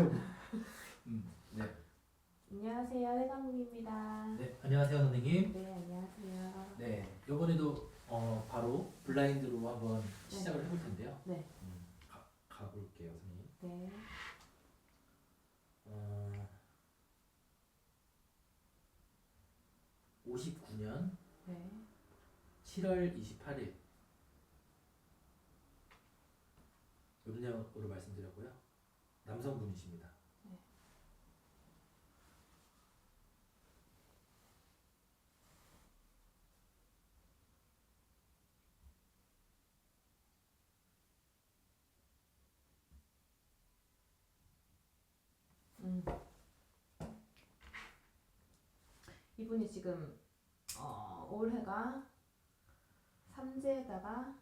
음, 네. 안녕하세요, 해당국입니다. 네, 안녕하세요 선생님. 네, 안녕하세요. 네, 이번에도 어, 바로 블라인드로 한번 시작을 해볼 텐데요. 네, 음, 가, 가볼게요, 선생님. 네, 어, 59년 네. 7월 28일 음력으로 말씀드렸고요. 남성분이십니다. 음. 이분이 지금 어, 올해가 삼재에다가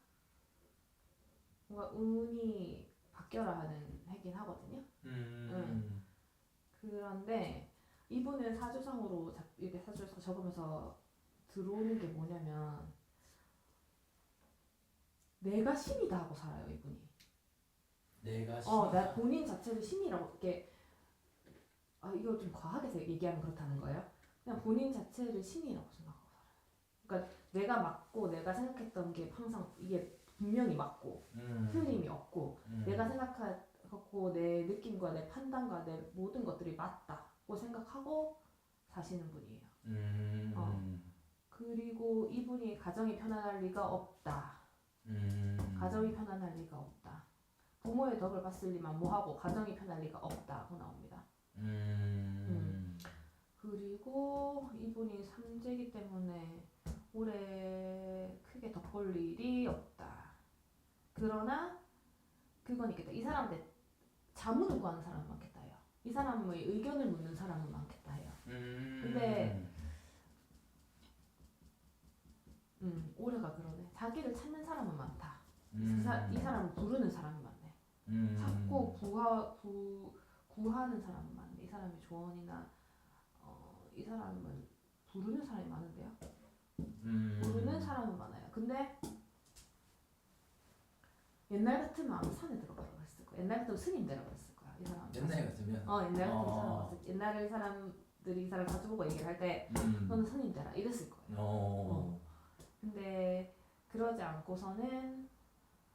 뭔가 운이 바뀌어라 하는 해긴 하거든요. 음, 그런데 이분은 사주상으로 자- 이렇게 사주에서 적으면서 들어오는 게 뭐냐면 내가 신이다 하고 살아요 이분이. 내가 어, 나 신이다. 본인 자체를 신이라고 이렇게 아 이거 좀 과하게 세- 얘기하면 그렇다는 거예요. 그냥 본인 자체를 신이라고 생각하고 살아요. 그러니까 내가 맞고 내가 생각했던 게 항상 이게 분명히 맞고 음, 틀림이 없고 음, 내가 생각 하고 내 느낌과 내 판단과 내 모든 것들이 맞다고 생각하고 사시는 분이에요. 음, 어. 그리고 이분이 가정이 편안할 리가 없다. 음, 가정이 편안할 리가 없다. 부모의 덕을 봤을 리만 뭐하고 가정이 편할 리가 없다고 나옵니다. 음, 그리고 이분이 삼재기 때문에 올해 크게 덕볼 일이 없다. 그러나 그건 있겠다. 이 사람한테 자문을 구하는 사람은 많겠다 해요. 이 사람의 의견을 묻는 사람은 많겠다 해요. 음, 근데 음, 올해가 그러네. 자기를 찾는 사람은 많다. 이, 사, 이 사람은 부르는 사람이 많네. 음, 찾고 구하, 구, 구하는 사람은 많네. 이 사람의 조언이나 어, 이 사람은 부르는 사람이 많은데요. 음, 부르는 사람은 많아요. 근데 옛날 같으면 아마 산에 들어가라고 했을 거야. 옛날 같으면 스님 했을 거야. 이 사람. 옛날 같으면 어 옛날 같으면 어. 이 사람 옛날 사람들이 이 사람 자주 보고 얘기를 할 때 음, 너는 스님 되라 이랬을 거예요. 어, 근데 그러지 않고서는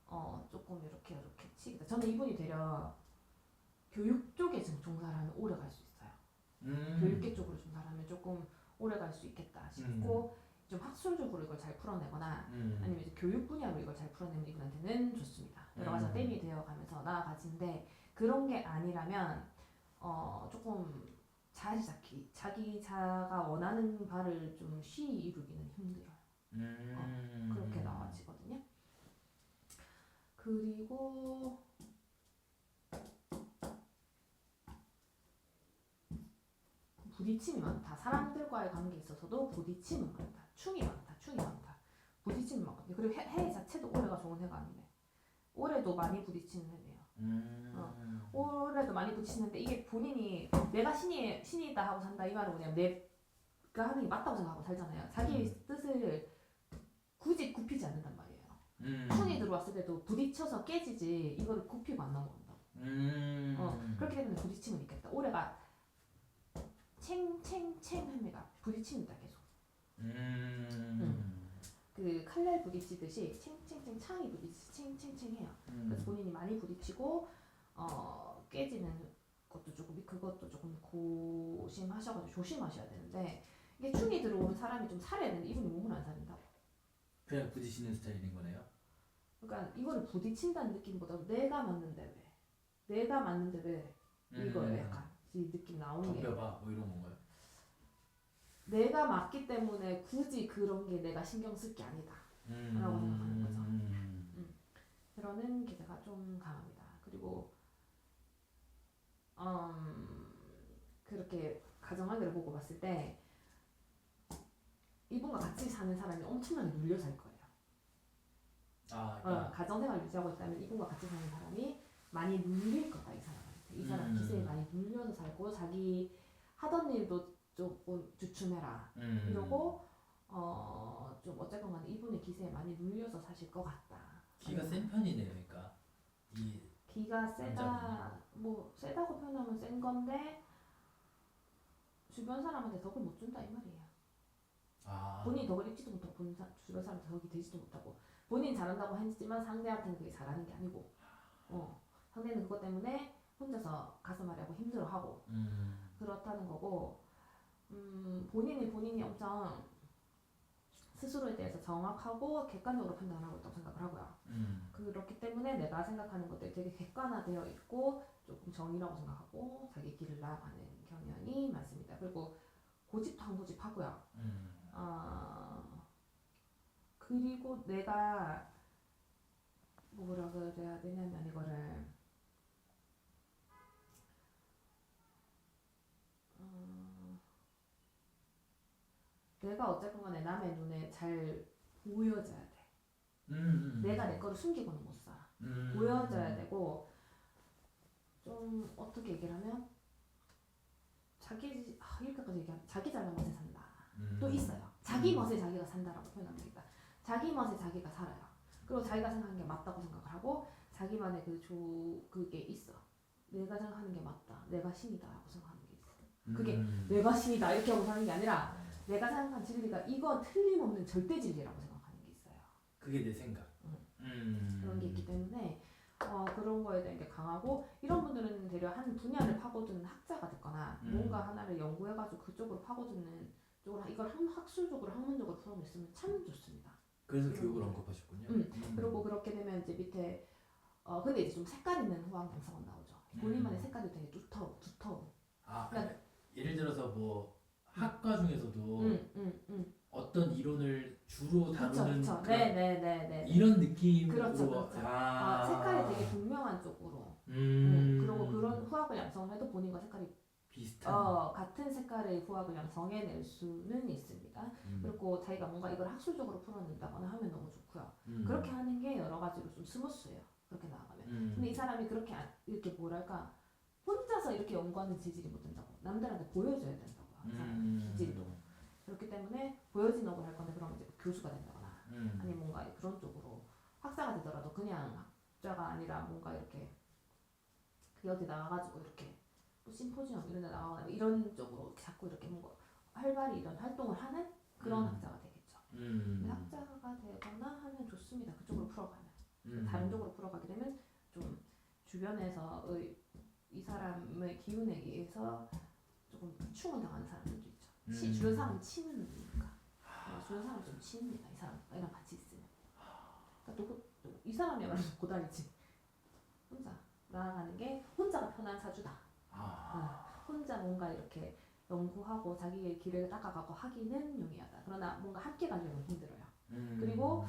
어 조금 이렇게 이렇게 치기다. 저는 이분이 되려 교육 쪽에 지금 종사를 하면 오래 갈 수 있어요. 음, 교육계 쪽으로 종사를 하면 조금 오래 갈 수 있겠다 싶고 좀 학술적으로 이걸 잘 풀어내거나 음, 아니면 이제 교육 분야로 이걸 잘 풀어내는 이분한테는 좋습니다. 여러 가지가 음. 땜이 되어가면서 나아가지는데 그런 게 아니라면 어 조금 자기 자기 자기 자가 원하는 바를 좀 쉬이 이루기는 힘들어요. 음, 그렇게 나와지거든요. 그리고 부딪힘이 많다. 사람들과의 관계에 있어서도 부딪힘은 많다. 충이 많다. 충이 많다. 부딪힘이 많거든요. 그리고 해, 해 자체도 올해가 좋은 해가 아니네. 올해도 많이 부딪히는 해네요. 음, 어. 올해도 많이 부딪히는데 이게 본인이 내가 신이 신이다 하고 산다 이 말은 뭐냐면 내가 하는 게 맞다고 생각하고 살잖아요. 자기 음. 뜻을 굳이 굽히지 않는단 말이에요. 음, 충이 들어왔을 때도 부딪혀서 깨지지 이거를 굽히고 안 넘어간다고. 음, 어, 그렇기 때문에 부딪힘은 있겠다. 올해가 챙챙챙 합니다. 부딪힙니다 계속. 음, 그 칼날 부딪히듯이 챙챙챙 창이 부딪히 챙챙챙 해요. 음, 그래서 본인이 많이 부딪히고 어, 깨지는 것도 조금 그것도 조금 고심하셔가지고 조심하셔야 되는데 이게 충이 들어오면 사람이 좀 되는데 이분이 몸을 안 살린다고. 그냥 부딪히는 스타일인 거네요. 그러니까 이거를 부딪힌다는 느낌보다 내가 맞는데 왜? 내가 맞는데 왜? 이거예요 약간 이 느낌 나오는 게 덤벼봐 뭐 이런 건가요? 내가 맞기 때문에 굳이 그런 게 내가 신경 쓸 게 아니다. 음, 라고 생각하는 거죠. 음, 그러는 기세가 좀 강합니다. 그리고 음, 그렇게 가정하기를 보고 봤을 때 이분과 같이 사는 사람이 엄청나게 눌려 살 거예요. 아, 어, 그러니까 가정생활 유지하고 있다면 이분과 같이 사는 사람이 많이 눌릴 거다 이 사람한테. 이 사람 음. 기세에 많이 눌려서 살고 자기 하던 일도 조금 주춤해라 음, 이러고 어, 좀 어쨌건 간에 이분의 기세에 많이 눌려서 사실 것 같다. 기가 센 편이네요, 그러니까 이 기가 세다 뭐 세다고 표현하면 센 건데 주변 사람한테 덕을 못 준다 이 말이에요. 아. 본인이 덕을 입지도 못하고 본 사, 주변 사람한테 덕이 되지도 못하고 본인 잘한다고 했지만 상대한테는 그게 잘하는 게 아니고 어 상대는 그것 때문에 혼자서 가슴 앓이하고 힘들어하고 음. 그렇다는 거고 음 본인이 본인이 엄청 스스로에 대해서 정확하고 객관적으로 판단을 하고 있다고 생각을 하고요. 음. 그렇기 때문에 내가 생각하는 것들이 되게 객관화되어 있고 조금 정의라고 생각하고 자기 길을 나아가는 경향이 많습니다. 그리고 고집탕고집하고요. 음. 아 그리고 내가 뭐라 그래야 되냐면 이거를 내가 어쨌건 간에 남의 눈에 잘 보여져야 돼. 음. 음. 내가 내 거를 숨기고는 못 살아. 음. 보여져야 되고 좀 어떻게 얘기를 하면 자기 아, 이렇게까지 얘기하면 자기 잘난 맛에 산다. 음. 또 있어요. 자기 음. 멋에 자기가 산다라고 되겠다. 자기 멋에 자기가 살아요. 그리고 자기가 생각하는 게 맞다고 생각을 하고 자기만의 그 조 그게 있어. 내가 생각하는 게 맞다. 내가 신이다라고 생각하는 게 있어. 그게 음. 내가 신이다 이렇게 하고 사는 게 아니라 내가 생각한 진리가 이건 틀림없는 절대 진리라고 생각하는 게 있어요. 그게 내 생각. 음. 음. 그런 게 있기 때문에 어, 그런 거에 대한 게 강하고 이런 분들은 대려 한 분야를 파고드는 학자가 됐거나 음. 뭔가 하나를 연구해가지고 그쪽으로 파고드는 쪽으로 이걸 학- 학술적으로 학문적으로 풀어냈으면 참 좋습니다. 그래서 교육을 거. 언급하셨군요. 음. 그리고 그렇게 되면 이제 밑에 어 근데 이제 좀 색깔 있는 후학 양성은 나오죠. 본인만의 음. 색깔이 되게 두터워 두터운. 아, 그러니까- 예를 들어서 뭐 학과 중에서도 음, 음, 음. 어떤 이론을 주로 그렇죠, 다루는 그렇죠. 그런 네, 네, 네, 네. 이런 느낌으로 그렇죠, 그렇죠. 아, 아, 색깔이 되게 분명한 쪽으로. 음. 음. 그리고 그런 후학을 양성을 해도 본인과 색깔이 비슷한 어, 같은 색깔의 후학을 양성해낼 수는 있습니다. 음. 그리고 자기가 뭔가 이걸 학술적으로 풀어낸다거나 하면 너무 좋고요. 음. 그렇게 하는 게 여러 가지로 좀 스무스해요. 그렇게 나아가면. 음. 근데 이 사람이 그렇게 안- 이렇게 뭐랄까 혼자서 이렇게 연구하는 재질이 못 된다고. 남들한테 보여줘야 된다고. 이 사람 음. 기질도. 그렇기 때문에 보여진 업을 할 건데 그러면 이제 교수가 된다거나 음. 아니 뭔가 그런 쪽으로 학자가 되더라도 그냥 학자가 아니라 뭔가 이렇게 그 어디 나가가지고 이렇게 뭐 심포지엄 이런 데 나가거나 이런 쪽으로 자꾸 이렇게 뭔가 활발히 이런 활동을 하는 그런 음. 학자가 되겠죠. 음. 학자가 되거나 하면 좋습니다. 그쪽으로 풀어가면. 음. 다른 쪽으로 풀어가게 되면 좀 주변에서의 이 사람의 기운에 의해서 조금 충을 당하는 사람들도 있죠. 치, 음. 주변 사람 치는 느낌이니까. 어, 주변 사람 좀 치입니다. 이 사람이랑 같이 있으면. 그러니까 누구, 누구- 이 사람이야말로 고단이지. 혼자 나아가는 게 혼자가 편한 사주다. 아. 혼자 뭔가 이렇게 연구하고 자기의 길을 닦아가고 하기는 용이하다. 그러나 뭔가 함께 가려면 힘들어요. 음. 그리고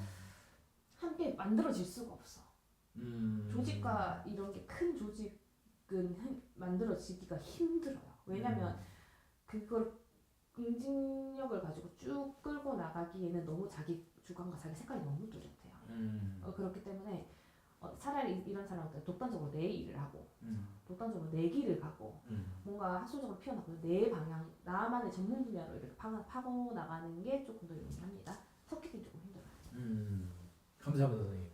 함께 만들어질 수가 없어. 음. 조직과 이런 게 큰 조직은 힘- 만들어지기가 힘들어요. 왜냐면 그걸 응징력을 가지고 쭉 끌고 나가기에는 너무 자기 주관과 자기 색깔이 너무 뚜렷해요. 음. 어, 그렇기 때문에 어, 차라리 이런 사람들 독단적으로 내 일을 하고 음. 독단적으로 내 길을 가고 음. 뭔가 학술적으로 피어나고 내 방향 나만의 전문 분야로 이렇게 파, 파고 나가는 게 조금 더 용이합니다. 섞이기 조금 힘들어요. 음. 감사합니다 선생님.